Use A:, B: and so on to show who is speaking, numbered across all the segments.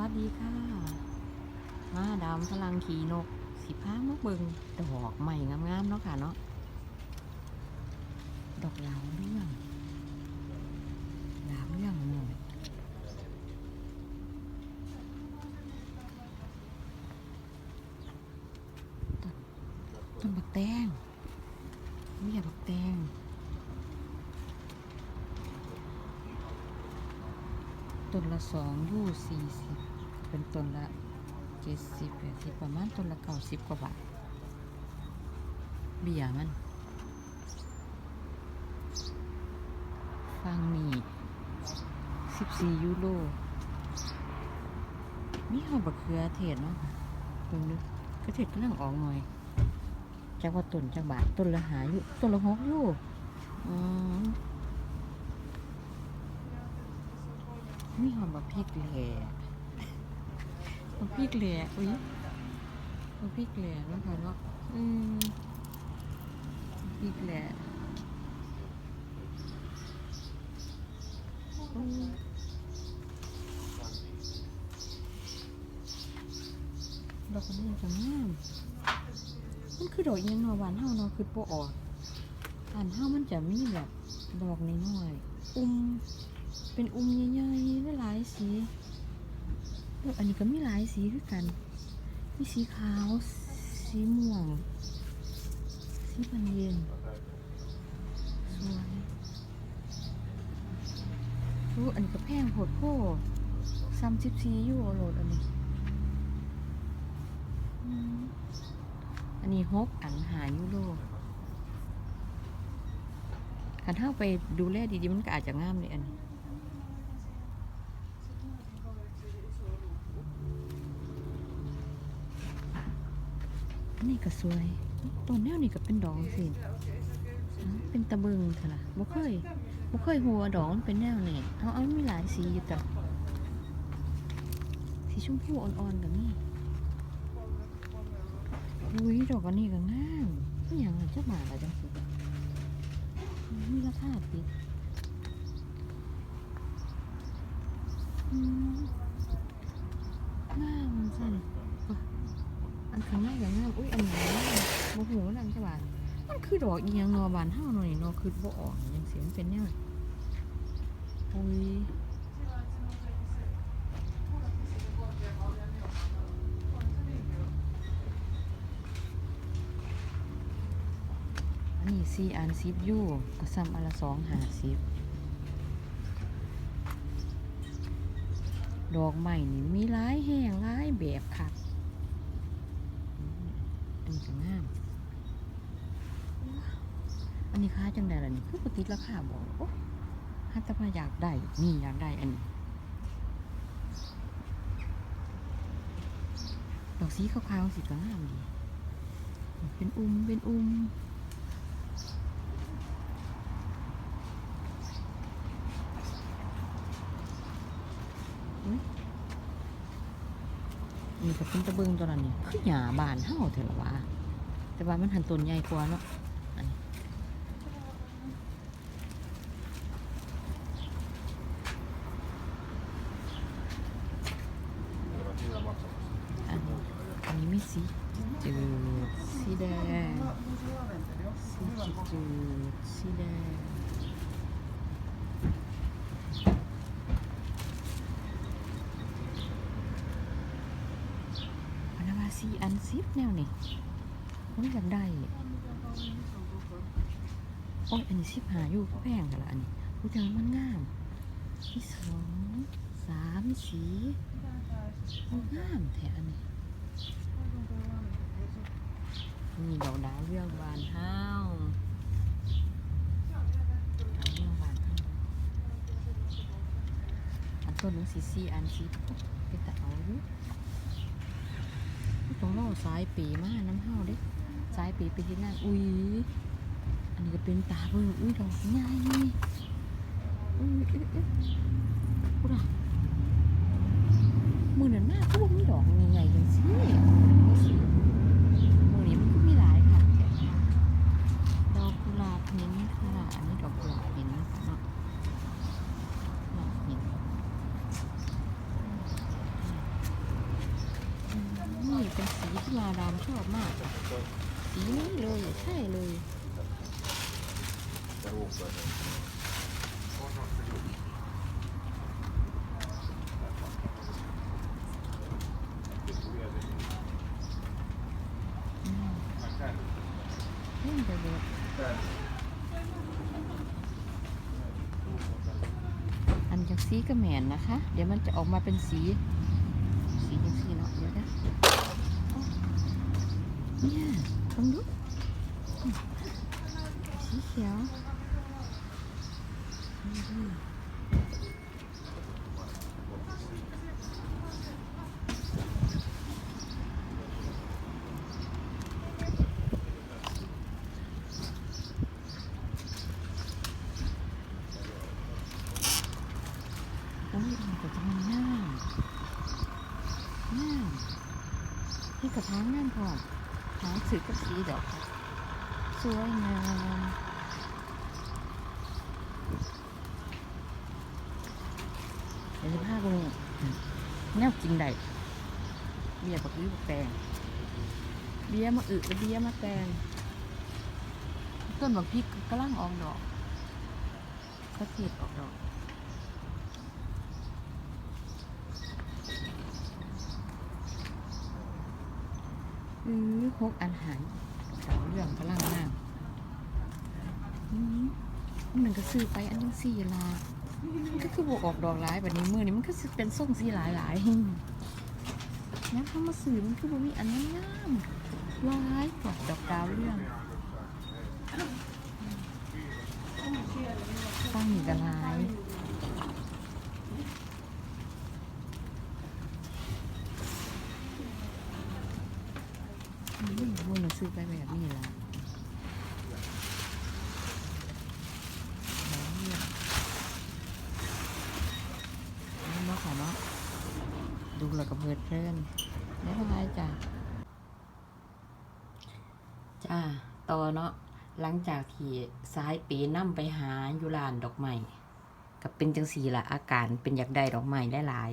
A: วัสดีค่ะ มาดามพลังขี่นก สิพามาเบิงดอกใหม่งามๆเนาะค่ะเนาะ ดอกเหลาเรื่องหลาเรื่องหน่อยต้นบักแตงไม่อยาบักแตงต้นละสองยูสี่สิบ เป็นต้นละเจ็ดสิบแปดสิบประมาณต้นละเก้าสิบกว่าบาท เบี้ยมันฟังนี่สิบสี่ยูโรมีหอมบักเขือเทศเนาะเบิ่งดูกระเทศกำลังออกหน่อยจากว่าต้นจากบาทต้นละหาอยุต้นละหกอยูอืมมีหอมแบบพริกแห ล่บักพริกแหล่อุ้ยบักพริกแหล่เนะคะเนาะอืมพริกแหล่อืมดอกนี้จะงามมันคือดอกอิหยังนอหวานเฮาเนาะคือโปออกอันเฮามันจะมีแบบดอกน้อยๆ อุ้ม เป็นอุ้มใหญ่ๆหลายๆสี อออันนี้ก็มีหลายสีคือกัน มีสีขาว สีม่วง สีพันเย็นสวยรู้อันนี้ก็แพงโหดโพสามสิบสี่ยูโรโหลดอันนี้ อันนี้หกอันหายูโรคันถ้าไปดูแลดีๆมันก็อาจจะงามเลยอันนี้ อันนี้ก็สวยต้นแนวนี่ก็เป็นดอกสิเป็นตะเบิงเถอะล่ะบ่เคยบ่เคยหัวดอกมันเป็นแนวนี่เอาเอามีหลายสีอยู่แต่สีชมพูอ่อนๆกับนี่อุ้ยดอกอันนี้ก็งามนี่อย่างนั้นจะมาละจังสิมีราคาติดอืมงามสั่น อันข้างหน้าอย่างงามอุ้ยอันนี้โมโหนั่นใช่ป่ะ มันคือดอกอีหยังนอบานเท่าหน่อยนอคือบ่ออกอย่างเสียงเป็นแนวอุ้ยอันนี้สี่อันสิบยูก็ซ้ำอันละสองหาสิบดอกใหม่นี่มีหลายแห้งหลายแบบค่ะอันนี้ก็งาม อันนี้ค้าจังไดล่ะนี่คือปติดราคาบอกโอ้ฮัตมาอยากได้ นี่อยากได้อันนี้ดอกสีขาวๆสีก็งามดี เป็นอุ้ม เป็นอุ้มนี่ก็เป็นตะเบิงตัวนั้นนี่คือหญ้าบานเฮาเถอะล่ะวะแต่ว่ามันหันต้นใหญ่กว่าเนาะอันนี้อันนี้อั นนี้ไม่สีจืดสีแดงสีจืดสีแดงอันว่าสีอันซิปแนวนี่ผมอยากได้โอ้ยอันนี้สิบหาอยู่ก็แพงกันละอันนี้ผู้จังมันงามมีสองสามสีงามแท้อันนี้ นี่ดอกดาวเรื่องบานเฮาดาวเรื่องบานเฮาอันต้นนึงสีสีอันสีเป็นตะเอาอยู่ตรงโลกสายปีมาน้ำเฮาด้สายปีไปที่นั่นอุ้ยอันนี้ก็เป็นตาเบิ่งอุ้ยดอกใหญ่อุ้ยอุ้ยอุ้ยพูดอะมือนั้นมากก็บ่มีดอกใหญ่ๆจังซี่ดูสิมือนี้มันก็มีหลายค่ะดอกกุหลาบหินค่ะอันนี้ดอกกุหลาบหินนะคะเนาะดอกหิน เป็นสีที่มาดามชอบมาก สีนี้เลยใช่เลย อืมเล่นไปเลยอันจากสีก็แมนนะคะ เดี๋ยวมันจะออกมาเป็นสี สีอย่างสีเนาะเดี๋ยวนะเนี่ยต้องดูสีเขียว นก็จะมันง่ายง่ายนี่กระถางงามพอถางสือกับสีดอก สวยงาม เดี๋ยวจะพาไปแนวกินได้เบียร์กับวิวแตงเบียร์มาอึและเบียร์มาแตงต้นบักพริกกำลังออกดอกก็เทียดออกดอกอือพกอาหารสาวเรื่องกำลังงามอืมมันหนึ่งก็ซื้อไปอันยังสี่ลามัน ก็คือบวกออกดอกหลายแบบนี้มือนี้มันก็สิเป็นส่งสีหลายหลายๆแล้วเขามาซื้อมันคือบ่มีอันงามๆหลายกว่าดอกดาวเรื่องตั้งนี่ก็หลายมมือหนึ่งซื้อไปแบบนี้ละดาวเรื่องนี่มาขอเนาะ ดูแล้วก็เพลิดเพลินไม่เป็นไรจ้ะจ้าต่อเนาะหลังจากที่สายปีนํไปหาอยู่ลานดอกไม้กับเป็นจังสีละอาการเป็นอยากได้ดอกไม้ได้หลาย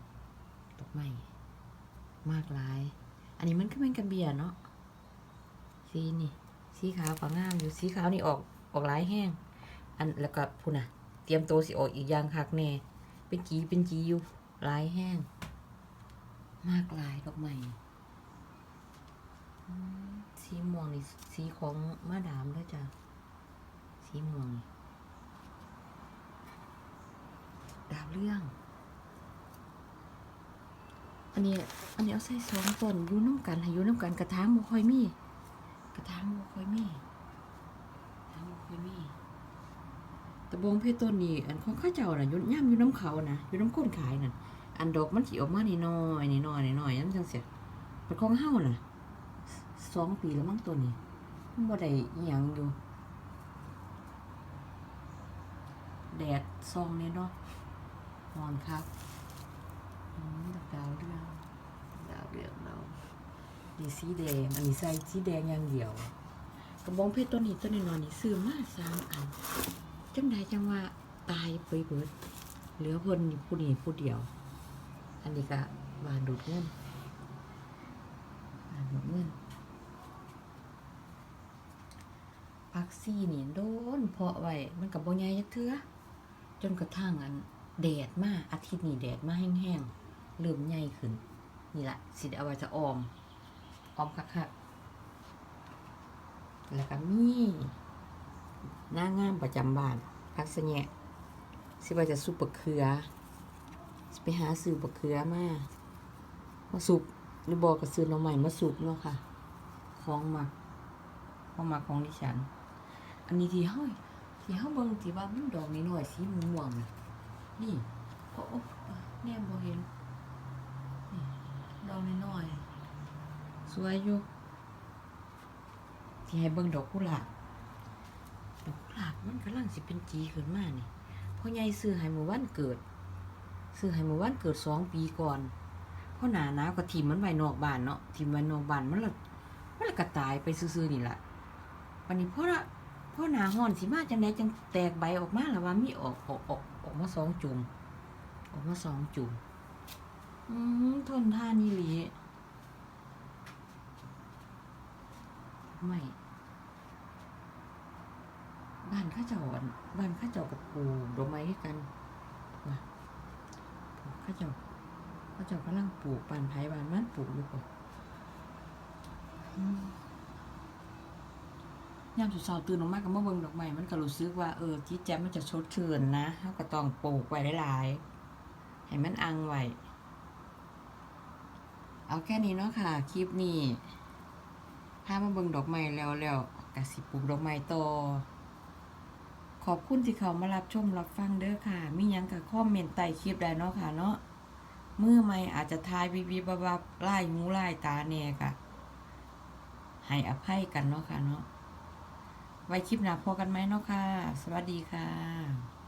A: ๆดอกไม้มากหลาย อันนี้มันก็เป็นกระเบียเนาะสีนี่สีขาวก็งามอยู่สีขาวนี่ออกออกหลายแห้ง อันแล้วก็พูน่ะเตรียมตัวสิออกอีกอย่างคักแน่เป็นจีเป็นจีอยู่ ลายแห้ง มากลายดอกไม้อืมสีม่วงนี่สีของมาดามด้วยจ้ะสีม่วงดาวเรื่อง อันนี้ อันนี้เอาใส่สองต้นยูน้ำกันให้อยูน้ำกันกระถางบ่ค่อยมี กระถางบ่ค่อยมีกระถางบ่ค่อยมี ตะบงเพชรต้นนี้อันของข้าเจ้าน่ะอยู่ย่ำอยู่น้ำเขานะอยู่น้ำก้นขายน่ะ อันดอกมันสิออกมานี่น้อยนี่น้อยนี่น้อยนั่นจังเสียเป็นของเฮาน่ะสองปีแล้วมั้งตัวนี้มันบ่ได้หยังอยู่แดดซองเนี่ยเนาะนอนครับอืมดอกดาวเรืองดาวเรืองเรานี่สีแดงอันนี้ใส่สีแดงอย่างเดียวกระบองเพชรตัวนี้ตัวนี้นอนนี่ซื้อมาสามอัน จังใดจังว่าตายไปเบิด เหลือเพิ่นผู้นี้ผู้เดียว อันนี้ก็บานดูดเงินบานดูดเงินพักซี่นี่โดนเพาะไว้มันกับบ่ใหญ่จักเทื่อจนกระทั่งอันแดดมากอาทิตย์นี้แดดมากแห้งๆเริ่มใหญ่ขึ้น นี่แหละสิได้เอาไว้จะออม ออมคักๆแล้วก็มี หน้างามประจำบ้านพักสแยะสิว่าจะซุปบะเขือสิไปหาซื้อบะเขือมามาสุปหรือบอกกับซื้อน้องใหม่มาสุปเนาะค่ะของหมักของหมักของดิฉัน อันนี้ที่เฮ้ยที่เฮาเบิ่งที่ว่ามันดอกน้อยๆสีม่วงนี่โอ้โอ้แนมบ่เห็นดอกน้อยๆสวยอยู่ที่ให้เบิ่งดอกกุหลาบ ดอกกุหลาบมันกำลังสิเป็นจีขึ้นมานี่พ่อใหญ่ซื้อให้เมื่อวันเกิด ซื้อให้เมื่อวันเกิดสองปีก่อนเพราะหนาหนาวก็ทิมมันไว้นอกบ้านเนาะทิมไว้นอกบ้านมันละมันละก็ตายไปซื่อๆนี่แหละวันนี้พ่อละพ่อหนาห้อนสิมาจังไดจังแตกใบออกมาแล้วว่ามีออกออกออกออกมาสองจุ่มออกมาสองจุ่มอืมทนทานอีหลีไม่ บ้านข้าเจ้าบ้านข้าเจ้ากับปลูกดอกไม้กันว่ะข้าเจ้าข้าเจ้ากำลังปลูกบ้านไผ่บ้านมันปลูกอยู่ก่อนยามสุดเช้าตื่นออกมาก็มาเบิ่งดอกไม้มันก็รู้สึกว่าเออจิตใจมันจะชดเชื่นะเฮาก็ต้องปลูกไว้หลายๆให้มันอังไว้เอาแค่นี้เนาะค่ะ คลิปนี้พามาเบิ่งดอกไม้แล้วแล้วกะสิปลูกดอกไม้ต่อ ขอบคุณที่เขามารับชมรับฟังเด้อค่ะ มียังกับคอมเมนต์ใต้คลิปได้เนาะค่ะเนาะมือไหม่อาจจะทายบีบีบับบับไล่งูไล่ตาแน่กะให้อภัยกันเนาะค่ะเนาะไว้คลิปหน้าพอกันไหมเนาะค่ะ สวัสดีค่ะ